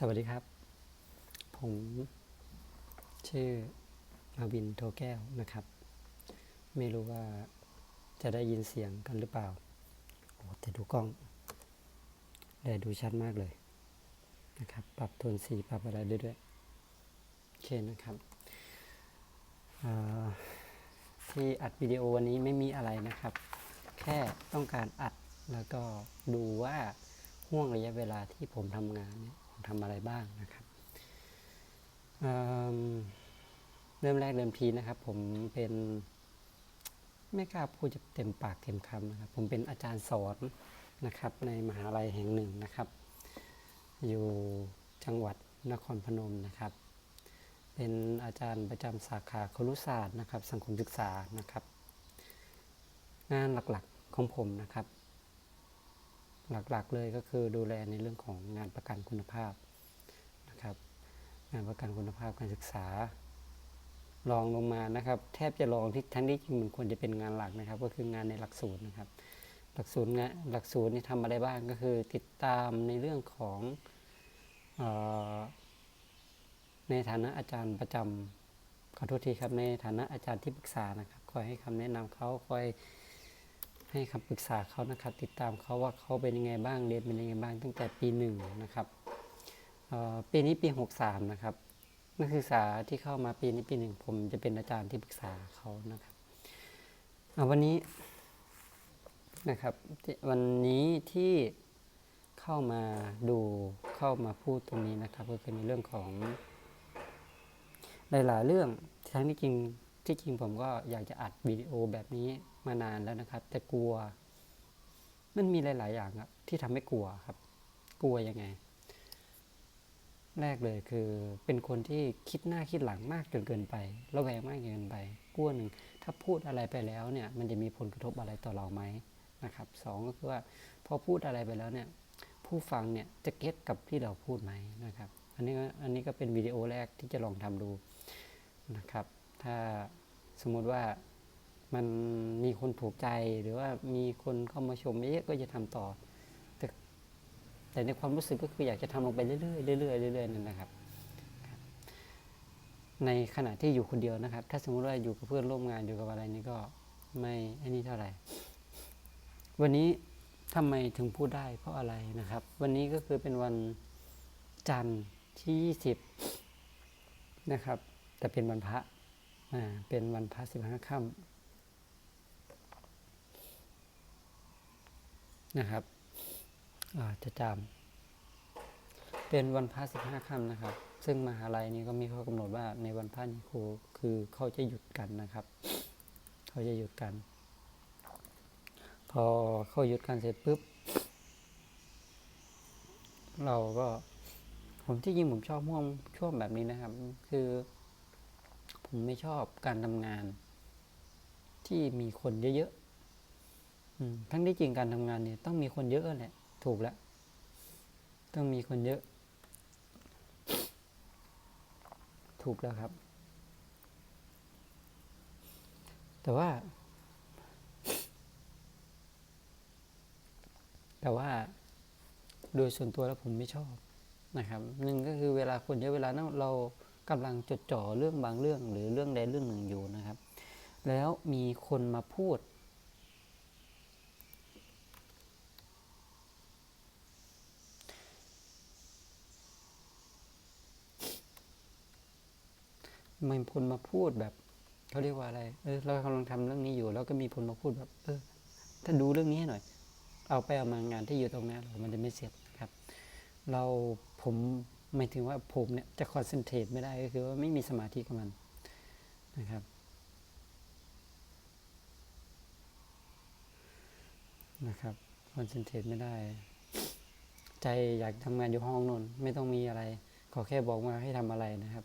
สวัสดีครับ ผมชื่อมาวินโทแก้วนะครับ ไม่รู้ว่าจะได้ยินเสียงกันหรือเปล่าโอ้แต่ดูกล้องได้ดูชัดมากเลยนะครับ ปรับโทนสีปรับอะไรได้ด้วยโอเคนะครับ ที่อัดวิดีโอวันนี้ไม่มีอะไรนะครับ แค่ต้องการอัดแล้วก็ดูว่าห่วงระยะเวลาที่ผมทำงานเนี่ย ทำอะไรบ้างนะครับเเริ่มแรกเริ่มทีนะครับ ผมเป็นไม่กล้าพูดจะเต็มปากเต็มคำนะครับ ผมเป็นอาจารย์สอนนะครับ ในมหาลัยแห่งหนึ่งนะครับ อยู่จังหวัดนครพนมนะครับ เป็นอาจารย์ประจำสาขาครุศาสตร์นะครับ สังคมศึกษานะครับ งานหลักๆของผมนะครับ หลักๆเลยก็คือดูแลในเรื่องของงานประกันคุณภาพนะครับ งานประกันคุณภาพการศึกษารองลงมานะครับ แทบจะรองที่ทั้งที่จริงมันควรจะเป็นงานหลักนะครับ ก็คืองานในหลักสูตรนะครับ หลักสูตรงานหลักสูตรนี่ทำอะไรบ้างก็คือติดตามในเรื่องของออในฐานะอาจารย์ประจำขอโทษทีครับในฐานะอาจารย์ที่ปรึกษานะครับคอยให้คำแนะนำเขาคอย ให้คำปรึกษาเขานะครับ ติดตามเขาว่าเขาเป็นยังไงบ้างเรียนเป็นยังไงบ้างตั้งแต่ปีหนึ่งนะครับปีนี้ปีหกสามนะครับนักศึกษาที่เข้ามาปีนี้ปีหนึ่งผมจะเป็นอาจารย์ที่ปรึกษาเขานะครับอ่าวันนี้นะครับวันนี้ที่เข้ามาดูเข้ามาพูดตรงนี้นะครับ ก็คือในเรื่องของหลายๆเรื่องทั้งที่จริง ที่จริงผมก็อยากจะอัดวิดีโอแบบนี้มานานแล้วนะครับ แต่กลัว มันมีหลาย ๆ อย่างครับที่ทำให้กลัวครับ กลัวยังไง แรกเลยคือเป็นคนที่คิดหน้าคิดหลังมากจนเกินไประแวงมากเกินไป กลัวหนึ่งถ้าพูดอะไรไปแล้วเนี่ย มันจะมีผลกระทบอะไรต่อเราไหมนะครับสองก็คือว่าพอพูดอะไรไปแล้วเนี่ย ผู้ฟังเนี่ยจะเก็ตกับที่เราพูดไหมนะครับ อันนี้อันนี้ก็เป็นวิดีโอแรกที่จะลองทำดูนะครับ ถ้าสมมุติว่ามันมีคนถูกใจหรือว่ามีคนเข้ามาชมเยอะก็จะทำต่อ แต่แต่ในความรู้สึกก็คืออยากจะทำลงไปเรื่อยๆเรื่อยๆเรื่อยๆนั่นนะครับครับ ในขณะที่อยู่คนเดียวนะครับ ถ้าสมมุติว่าอยู่กับเพื่อนร่วมงานอยู่กับอะไรนี่ก็ไม่อันนี้เท่าไหร่ วันนี้ทำไมถึงพูดได้เพราะอะไรนะครับ วันนี้ก็คือเป็นวันจันทร์ที่ 20 นะครับ แต่เป็นวันพระ เป็นวันพระสิบห้าค่ำนะครับจะจำเป็นวันพระสิบห้าค่ำนะครับ ซึ่งมหาลัยนี้ก็มีข้อกำหนดว่าในวันพระนี้ครูคือเขาจะหยุดกันนะครับ เขาจะหยุดกัน พอเขาหยุดกันเสร็จปุ๊บ เราก็ผมที่จริงผมชอบห่วงช่วงแบบนี้นะครับ คือ ผมไม่ชอบการทำงาน ที่มีคนเยอะๆทั้งที่จริงการทำงานเนี่ยต้องมีคนเยอะแหละ ถูกแล้ว ต้องมีคนเยอะ ถูกแล้วครับ แต่ว่า แต่ว่า โดยส่วนตัวแล้วผมไม่ชอบนะครับ หนึ่งก็คือเวลาคนเยอะเวลานั้นเรา กำลังจดจ่อเรื่องบางเรื่องหรือเรื่องใดเรื่องหนึ่งอยู่นะครับ แล้วมีคนมาพูดมันคนมาพูดแบบเขาเรียกว่าอะไร เออเรากำลังทำเรื่องนี้อยู่ แล้วก็มีคนมาพูดแบบ เออ ถ้าดูเรื่องนี้หหน่อย เอาไปเอามางานที่อยู่ตรงนั้นเรามันจะไม่เสร็จครับ เราผม หมายถึงว่าผมเนี่ยจะคอนเซนเทรตไม่ได้ก็คือว่าไม่มีสมาธิกับมันนะครับนะครับคอนเซนเทรตไม่ได้ ใจอยากทำงานอยู่ห้องนนไม่ต้องมีอะไร ขอแค่บอกมาให้ทำอะไรนะครับ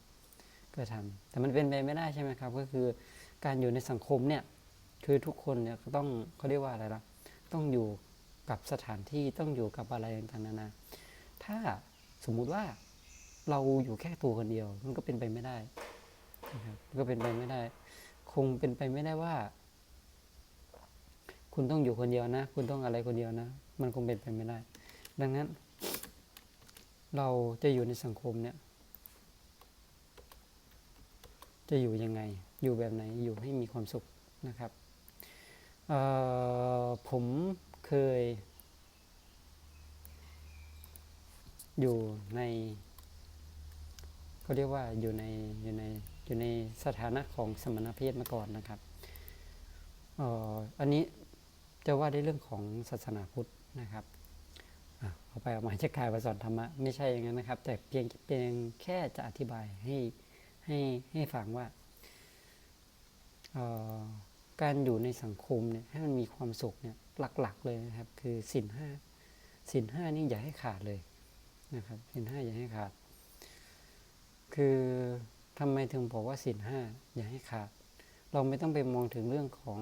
ก็ทำแต่มันเป็นไปไม่ได้ใช่ไหมครับ ก็คือการอยู่ในสังคมเนี่ย คือทุกคนเนี่ยต้องเขาเรียกว่าอะไรล่ะต้องอยู่กับสถานที่ต้องอยู่กับอะไรต่างๆนานาถ้าสมมุติว่า เราอยู่แค่ตัวคนเดียว มันก็เป็นไปไม่ได้นะครับมันก็เป็นไปไม่ได้ คงเป็นไปไม่ได้ว่า คุณต้องอยู่คนเดียวนะ คุณต้องอะไรคนเดียวนะ มันคงเป็นไปไม่ได้ ดังนั้น เราจะอยู่ในสังคมเนี่ย จะอยู่ยังไง อยู่แบบไหน อยู่ให้มีความสุขนะครับผมเคย อยู่ใน เขาเรียกว่าอยู่ในอยู่ในอยู่ในสถานะของสมณเพศมาก่อนนะครับอออันนี้จะว่าในเรื่องของศาสนาพุทธนะครับเอาไปเอามาจะกลายมาสอนธรรมะไม่ใช่อย่างนั้นนะครับ แต่เพียงเพียงแค่จะอธิบายให้ให้ให้ฟังว่าการอยู่ในสังคมเนี่ยให้มันมีความสุขเนี่ยหลักๆเลยนะครับ คือสินห้าสินห้านี่อย่าให้ขาดเลยนะครับสินห้าอย่าให้ขาด คือทำไมถึงบอกว่าสินห้าอย่าให้ขาด เราไม่ต้องไปมองถึงเรื่องของ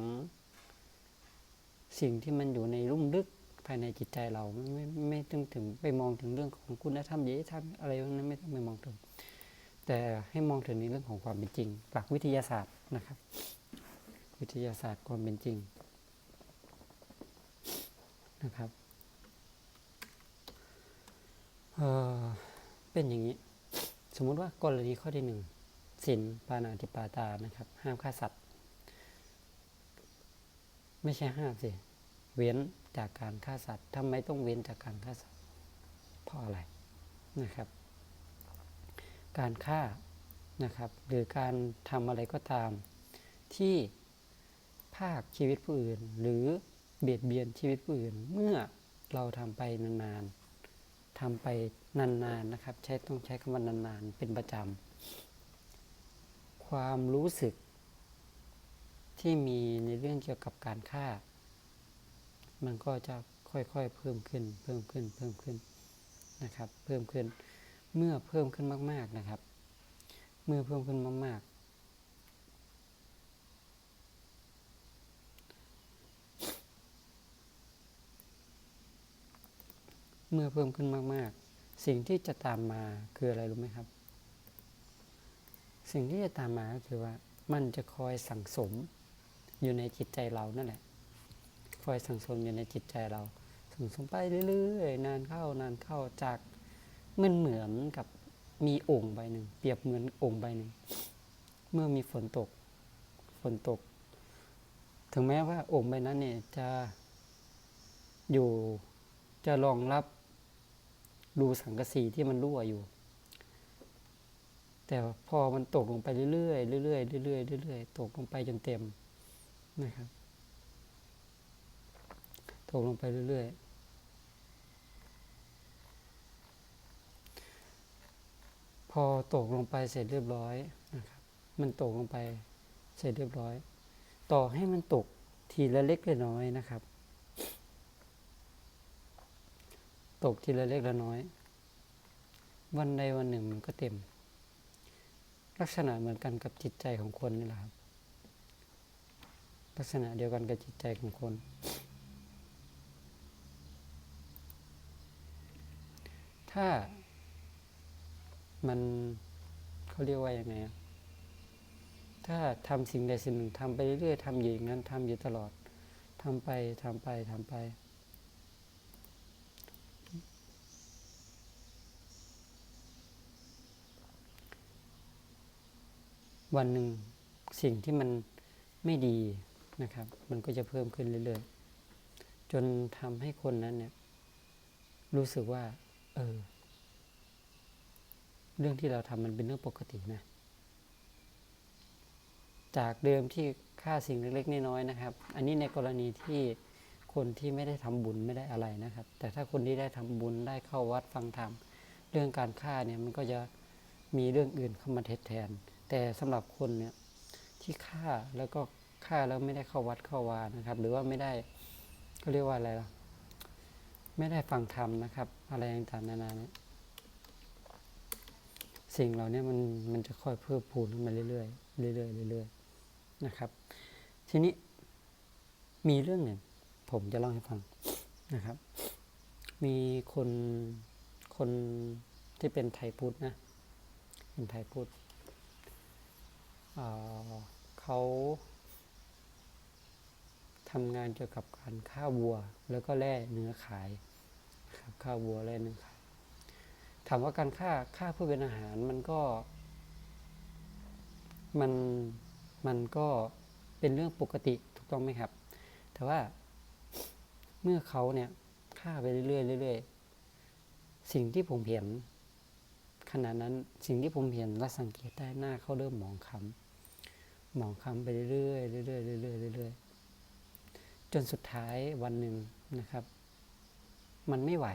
สิ่งที่มันอยู่ในลุ่มลึกภายในจิตใจเราไม่ไม่ไม่ต้องถึงไปมองถึงเรื่องของคุณธรรมจริยธรรมอะไรพวกนั้นไม่ต้องไปมองถึง แต่ให้มองถึงในเรื่องของความเป็นจริง หลักวิทยาศาสตร์นะครับ วิทยาศาสตร์ความเป็นจริงนะครับ เออเป็นอย่างนี้ สมมุติว่ากรณีข้อที่หนึ่งสินปานาติปาตานะครับ ห้ามฆ่าสัตว์ ไม่ใช่ห้ามสิ เว้นจากการฆ่าสัตว์ทำไมต้องเว้นจากการฆ่าสัตว์ เพราะอะไรนะครับ การฆ่านะครับ หรือการทำอะไรก็ตาม ที่ภาคชีวิตผู้อื่น หรือเบียดเบียนชีวิตผู้อื่น เมื่อเราทำไปนานๆทำไป นานๆนะครับ ใช้ต้องใช้คำว่านานๆ เป็นประจำ ความรู้สึก ที่มีในเรื่องเกี่ยวกับการฆ่า มันก็จะค่อยๆเพิ่มขึ้น เพิ่มขึ้น เพิ่มขึ้นนะครับ เพิ่มขึ้น เมื่อเพิ่มขึ้นมาก ๆนะครับ เมื่อเพิ่มขึ้นมาก ๆเมื่อเพิ่มขึ้นมาก ๆ สิ่งที่จะตามมาคืออะไรรู้ไหมครับ สิ่งที่จะตามมาก็คือว่ามันจะคอยสั่งสมอยู่ในจิตใจเรานั่นแหละ คอยสั่งสมอยู่ในจิตใจเรา สั่งสมไปเรื่อยๆ นานเข้านานเข้าจากมันเหมือนกับมีโอ่งใบหนึ่ง เปรียบเหมือนโอ่งใบหนึ่ง เมื่อมีฝนตก ฝนตก ถึงแม้ว่าโอ่งใบนั้นเนี่ยจะอยู่จะรองรับ รูสังกะสีที่มันรั่วอยู่ แต่พอมันตกลงไปเรื่อยๆเรื่อยๆเรื่อยๆเรื่อยๆตกลงไปจนเต็มนะครับ ตกลงไปเรื่อยๆพอตกลงไปเสร็จเรียบร้อยนะครับ มันตกลงไปเสร็จเรียบร้อย ต่อให้มันตกทีละเล็กละน้อยนะครับ ตกทีละเล็กละน้อย วันใดวันหนึ่งมันก็เต็ม ลักษณะเหมือนกันกับจิตใจของคนนี่แหละครับ ลักษณะเดียวกันกับจิตใจของคน ถ้ามันเขาเรียกว่ายังไงถ้าทำสิ่งใดสิ่งหนึ่งทำไปเรื่อยๆทำอยู่อย่างนั้นทำอยู่ตลอดทำไปทำไปทำไป วันหนึ่งสิ่งที่มันไม่ดีนะครับ มันก็จะเพิ่มขึ้นเรื่อยๆ จนทำให้คนนั้นเนี่ยรู้สึกว่า เออ เรื่องที่เราทำมันเป็นเรื่องปกตินะ จากเดิมที่ค่าสิ่งเล็กๆน้อยๆนะครับ อันนี้ในกรณีที่คนที่ไม่ได้ทำบุญไม่ได้อะไรนะครับ แต่ถ้าคนที่ได้ทำบุญได้เข้าวัดฟังธรรม เรื่องการฆ่าเนี่ยมันก็จะมีเรื่องอื่นเข้ามาทดแทน แต่สำหรับคนเนี่ยที่ฆ่าแล้วก็ฆ่าแล้วไม่ได้เข้าวัดเข้าวานะครับ หรือว่าไม่ได้ก็เรียกว่าอะไรล่ะ ไม่ได้ฟังธรรมนะครับ อะไรต่างๆนานาเนี่ยสิ่งเหล่านี้มันมันจะค่อยเพิ่มพูนขึ้นมาเรื่อยๆเรื่อยๆเรื่อยๆนะครับ ทีนี้มีเรื่องหนึ่งผมจะเล่าให้ฟังนะครับ มีคนคนที่เป็นไทยพุทธนะเป็นไทยพุทธ เเขาทำงานเกี่ยวกับการฆ่าวัว แล้วก็แล่เนื้อขายครับฆ่าวัวแล่เนื้อขายถามว่าการฆ่าฆ่าเพื่อเป็นอาหารมันก็ มันมันก็เป็นเรื่องปกติถูกต้องไหมครับ แต่ว่าเมื่อเขาเนี่ยฆ่าไปเรื่อยๆเรื่อยๆสิ่งที่ผมเห็นขณะนั้นสิ่งที่ผมเห็นและสังเกตได้หน้าเขาเริ่มหมองคล้ำ หมองคล้ำไปเรื่อยๆเรื่อยๆเรื่อยๆเรื่อยๆจนสุดท้ายวันหนึ่งนะครับ มันไม่ไหว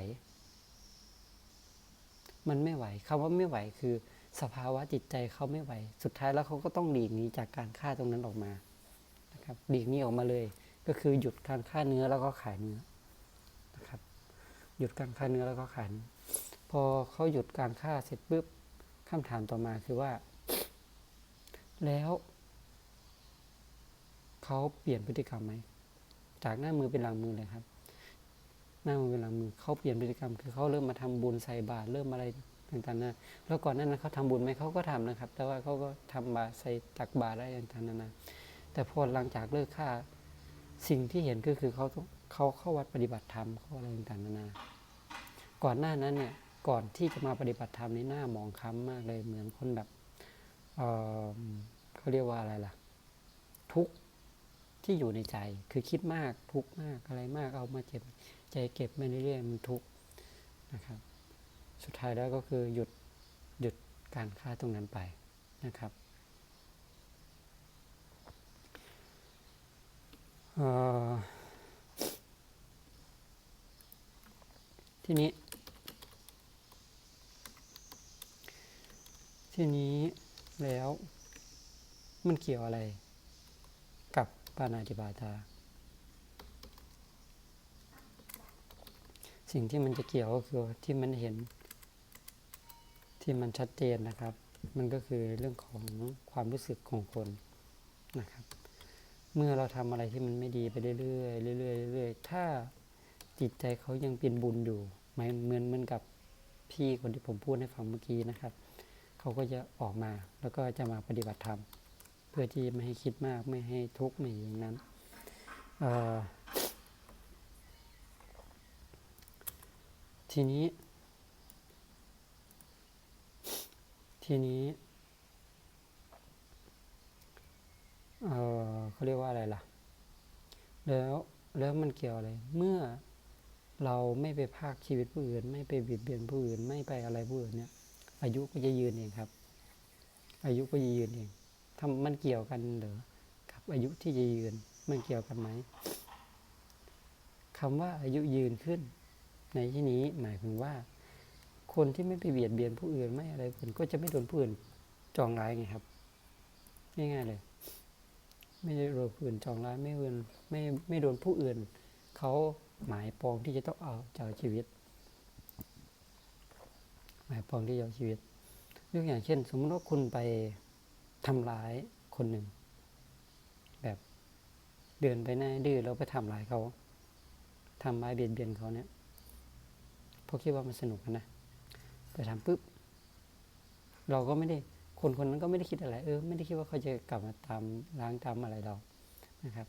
มันไม่ไหวคำว่าไม่ไหวคือ สภาวะจิตใจเขาไม่ไหว สุดท้ายแล้วเขาก็ต้องหลีกหนีจากการฆ่าตรงนั้นออกมานะครับหลีกหนีออกมาเลย ก็คือหยุดการฆ่าเนื้อแล้วก็ขายเนื้อนะครับ หยุดการฆ่าเนื้อแล้วก็ขายพอเขาหยุดการฆ่าเสร็จปุ๊บคำถามต่อมาคือว่า แล้ว เขาเปลี่ยนพฤติกรรมไหมจากหน้ามือเป็นหลังมือเลยครับ หน้ามือเป็นหลังมือเขาเปลี่ยนพฤติกรรม คือเขาเริ่มมาทำบุญใส่บาตรเริ่มอะไรต่างๆนะแล้วก่อนนั้นนะเขาทำบุญไหมเขาก็ทำนะครับ แต่ว่าเขาก็ทำบาตรใส่ตักบาตรอะไรต่างๆนานาแต่พอหลังจากเลิกฆ่าสิ่งที่เห็นก็คือเขาเขาเข้าวัดปฏิบัติธรรมเขาอะไรต่างๆนานา ก่อนหน้านั้นเนี่ยก่อนที่จะมาปฏิบัติธรรมนี่หน้ามองค้ำมากเลยเหมือนคนแบบเเขาเรียกว่าอะไรล่ะ ทุกข์ ที่อยู่ในใจ คือคิดมากทุกมากอะไรมากเอามาเจ็บใจเก็บมาเรื่อยๆมันทุกนะครับ สุดท้ายแล้วก็คือหยุดหยุดการฆ่าตรงนั้นไปนะครับทีนี้ ทีนี้แล้วมันเกี่ยวอะไร ปานาติบาตา สิ่งที่มันจะเกี่ยวก็คือที่มันเห็นที่มันชัดเจนนะครับ มันก็คือเรื่องของความรู้สึกของคนนะครับ เมื่อเราทำอะไรที่มันไม่ดีไปเรื่อยๆเรื่อยๆเรื่อยๆถ้าจิตใจเขายังเป็นบุญอยู่หมายเหมือนเหมือนกับพี่คนที่ผมพูดให้ฟังเมื่อกี้นะครับ เขาก็จะออกมาแล้วก็จะมาปฏิบัติธรรม พื่อที่ไม่ให้คิดมากไม่ให้ทุกข์ไม่อย่างนั้นทีนี้ ทีนี้เออเขาเรียกว่าอะไรล่ะ แล้วแล้วมันเกี่ยวอะไร เมื่อเราไม่ไปพากชีวิตผู้อื่น ไม่ไปเบียดเบียนผู้อื่น ไม่ไปอะไรผู้อื่นเนี่ย อายุก็จะยืนเองครับ อายุก็จะยืนเอง ทำมันเกี่ยวกันหรือกับอายุที่จะยืนมันเกี่ยวกันไหมคำว่าอายุยืนขึ้น ในที่นี้หมายถึงว่า คนที่ไม่ไปเบียดเบียนผู้อื่นไม่อะไรอื่นก็จะไม่โดนผู้อื่นจองร้ายไงครับง่ายๆเลย ไม่ได้โดนผู้อื่นจองร้ายไม่โดนไม่ไม่โดนผู้อื่นเขาหมายปองที่จะต้องเอาจะเอาชีวิต หมายปองที่จะเอาชีวิตยกอย่างเช่น สมมติว่าคุณไป ทำร้ายคนหนึ่ง แบบเดินไปหน้าดื้อแล้วไปทำร้ายเขาทำร้ายเบียดเบียนเขาเนี่ยเพราะคิดว่ามันสนุกนะไปทำปุ๊บเราก็ไม่ได้คนคนนั้นก็ไม่ได้คิดอะไร เออ ไม่ได้คิดว่าเขาจะกลับมาตามล้างตามอะไรเรานะครับ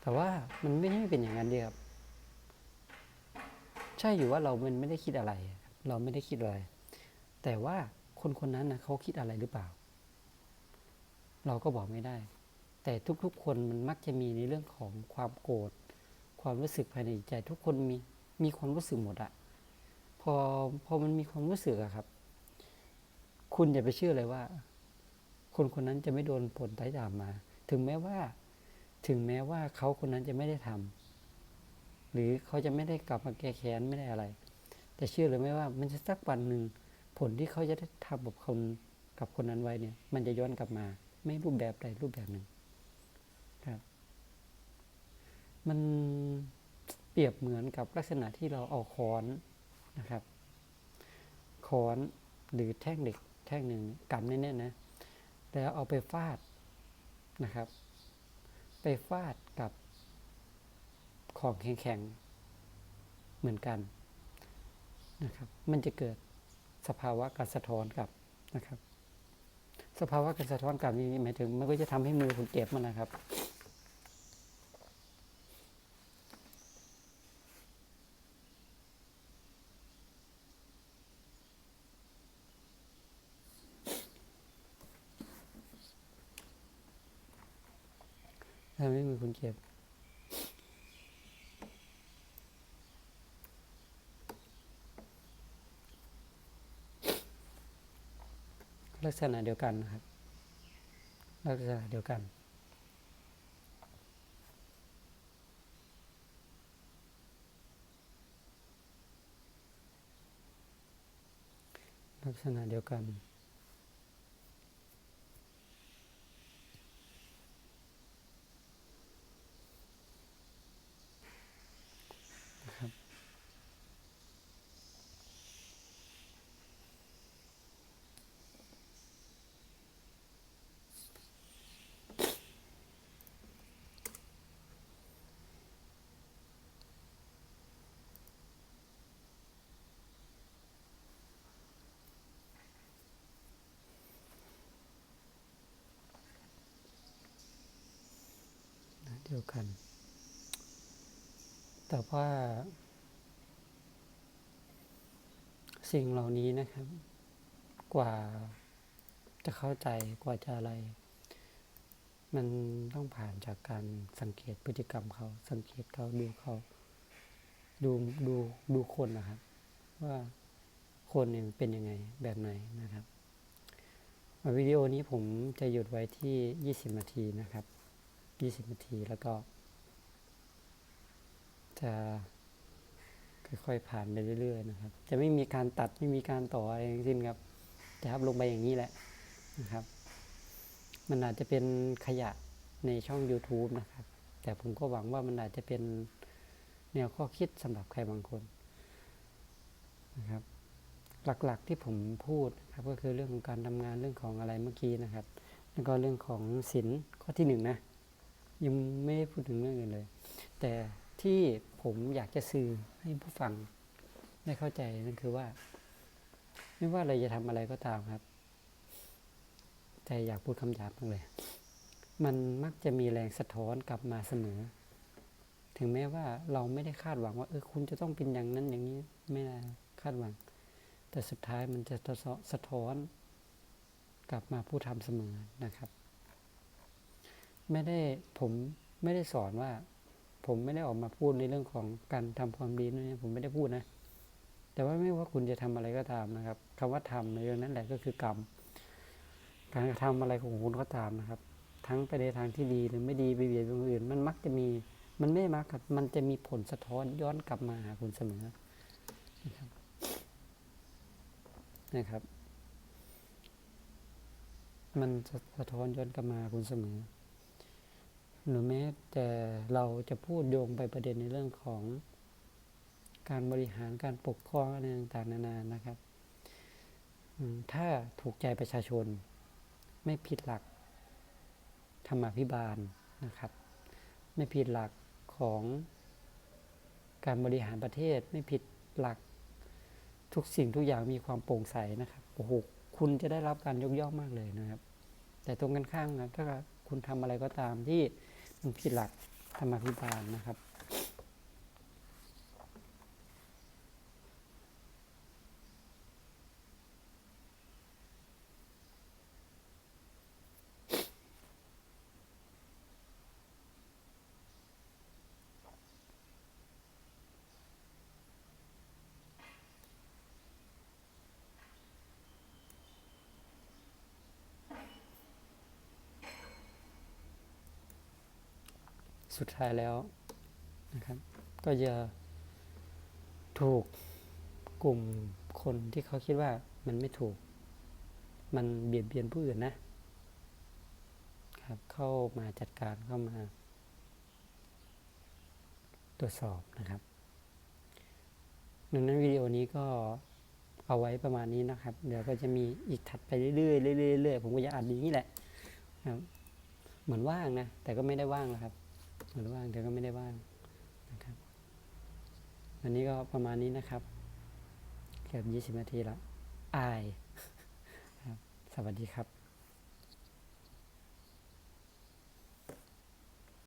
แต่ว่ามันไม่ได้เป็นอย่างนั้นเดียวครับใช่อยู่ว่าเรามันไม่ได้คิดอะไร เราไม่ได้คิดอะไร แต่ว่าคนคนนั้นนะเขาคิดอะไรหรือเปล่า เราก็บอกไม่ได้ แต่ทุกๆคนมันมักจะมีในเรื่องของความโกรธความรู้สึกภายในใจ ทุกคนมีมีความรู้สึกหมดอะพอพอมันมีความรู้สึกอะครับ คุณอย่าไปเชื่อเลยว่า คนคนนั้นจะไม่โดนผลท้ายตามมา ถึงแม้ว่า ถึงแม้ว่าเขาคนนั้นจะไม่ได้ทำหรือเขาจะไม่ได้กลับมาแก้แค้นไม่ได้อะไร แต่เชื่อเลยไหมว่า มันจะสักวันหนึ่งผลที่เขาจะได้ทำกับคนกับคนนั้นไว้เนี่ย มันจะย้อนกลับมา ไม่รูปแบบใดรูปแบบหนึ่งครับ มันเปรียบเหมือนกับลักษณะที่เราเอาค้อนนะครับค้อนหรือแท่งเหล็กแท่งหนึ่งกำแน่ๆนะแล้วเอาไปฟาดนะครับ ไปฟาดกับของแข็งๆเหมือนกันนะครับ มันจะเกิดสภาวะการสะท้อนกับนะครับ สภาวะการสะท้อนกลับนี้หมายถึงมันก็จะทำให้มือคุณเจ็บมันนะครับ ทำให้มือคุณเจ็บ ลักษณะเดียวกันนะครับ ลักษณะเดียวกันลักษณะเดียวกัน เดียวกัน แต่ว่า สิ่งเหล่านี้นะครับ กว่าจะเข้าใจกว่าจะอะไร มันต้องผ่านจากการสังเกตพฤติกรรมเขา สังเกตเขาดูเขาดูดูดูคนนะครับ ว่าคนเนี่ยเป็นยังไงแบบไหนนะครับวิดีโอนี้ผมจะหยุดไว้ที่ 20 นาทีนะครับ 20 นาที แล้วก็ จะค่อยๆผ่านไปเรื่อยๆนะครับ จะไม่มีการตัดไม่มีการต่ออะไรทั้งสิ้นครับจะอัพลงไปอย่างนี้แหละนะครับ มันอาจจะเป็นขยะในช่อง YouTube นะครับ แต่ผมก็หวังว่ามันอาจจะเป็นแนวข้อคิดสำหรับใครบางคนนะครับ หลักๆที่ผมพูดนะครับก็คือเรื่องของการทำงานเรื่องของอะไรเมื่อกี้นะครับ แล้วก็เรื่องของศิลข้อที่หนึ่งนะ ยังไม่ได้พูดถึงเรื่องอื่นเลย แต่ที่ผมอยากจะสื่อให้ผู้ฟังได้เข้าใจนั่นคือว่า ไม่ว่าเราจะทำอะไรก็ตามครับใจอยากพูดคำหยาบมากเลย มันมักจะมีแรงสะท้อนกลับมาเสมอ ถึงแม้ว่าเราไม่ได้คาดหวังว่าเออคุณจะต้องเป็นอย่างนั้นอย่างนี้ไม่ได้คาดหวัง แต่สุดท้ายมันจะสะท้อนกลับมาผู้ทำเสมอนะครับ ไม่ได้ผมไม่ได้สอนว่า ผมไม่ได้ออกมาพูดในเรื่องของการทำความดีนั่นเองผมไม่ได้พูดนะ แต่ว่าไม่ว่าคุณจะทำอะไรก็ตามนะครับคำว่าทำในเรื่องนั้นแหละก็คือกรรม การกระทำอะไรของคุณก็ตามนะครับ ทั้งไปในทางที่ดีหรือไม่ดีไปเบียดคนอื่น มันมักจะมีมันไม่มักครับมันจะมีผลสะท้อนย้อนกลับมาหาคุณเสมอนะครับนะครับ มันจะสะท้อนย้อนกลับมาคุณเสมอ หรือแม้แต่เราจะพูดโยงไปประเด็นในเรื่องของการบริหารการปกครองอะไรต่างๆนานานะครับ ถ้าถูกใจประชาชนไม่ผิดหลักธรรมาภิบาลนะครับ ไม่ผิดหลักของการบริหารประเทศ ไม่ผิดหลักทุกสิ่งทุกอย่างมีความโปร่งใสนะครับโอ้โหคุณจะได้รับการยกย่องมากเลยนะครับ แต่ตรงกันข้ามนะถ้าคุณทำอะไรก็ตามที่ มันผิดหลักธรรมาภิบาลนะครับ สุดท้ายแล้วนะครับ ก็จะถูกกลุ่มคนที่เขาคิดว่ามันไม่ถูก มันเบียดเบียนผู้อื่นนะครับ เข้ามาจัดการเข้ามา ตรวจสอบนะครับดังนั้นวิดีโอนี้ก็เอาไว้ประมาณนี้นะครับ เดี๋ยวก็จะมีอีกถัดไปเรื่อยๆเรื่อยๆผมก็จะอัดอย่างนี้แหละครับ เหมือนว่างนะ แต่ก็ไม่ได้ว่างแล้วครับ หรือว่างแต่ก็ไม่ได้ว่างนะครับวันนี้ก็ประมาณนี้นะครับ เกือบยี่สิบนาทีละอายครับสวัสดีครับ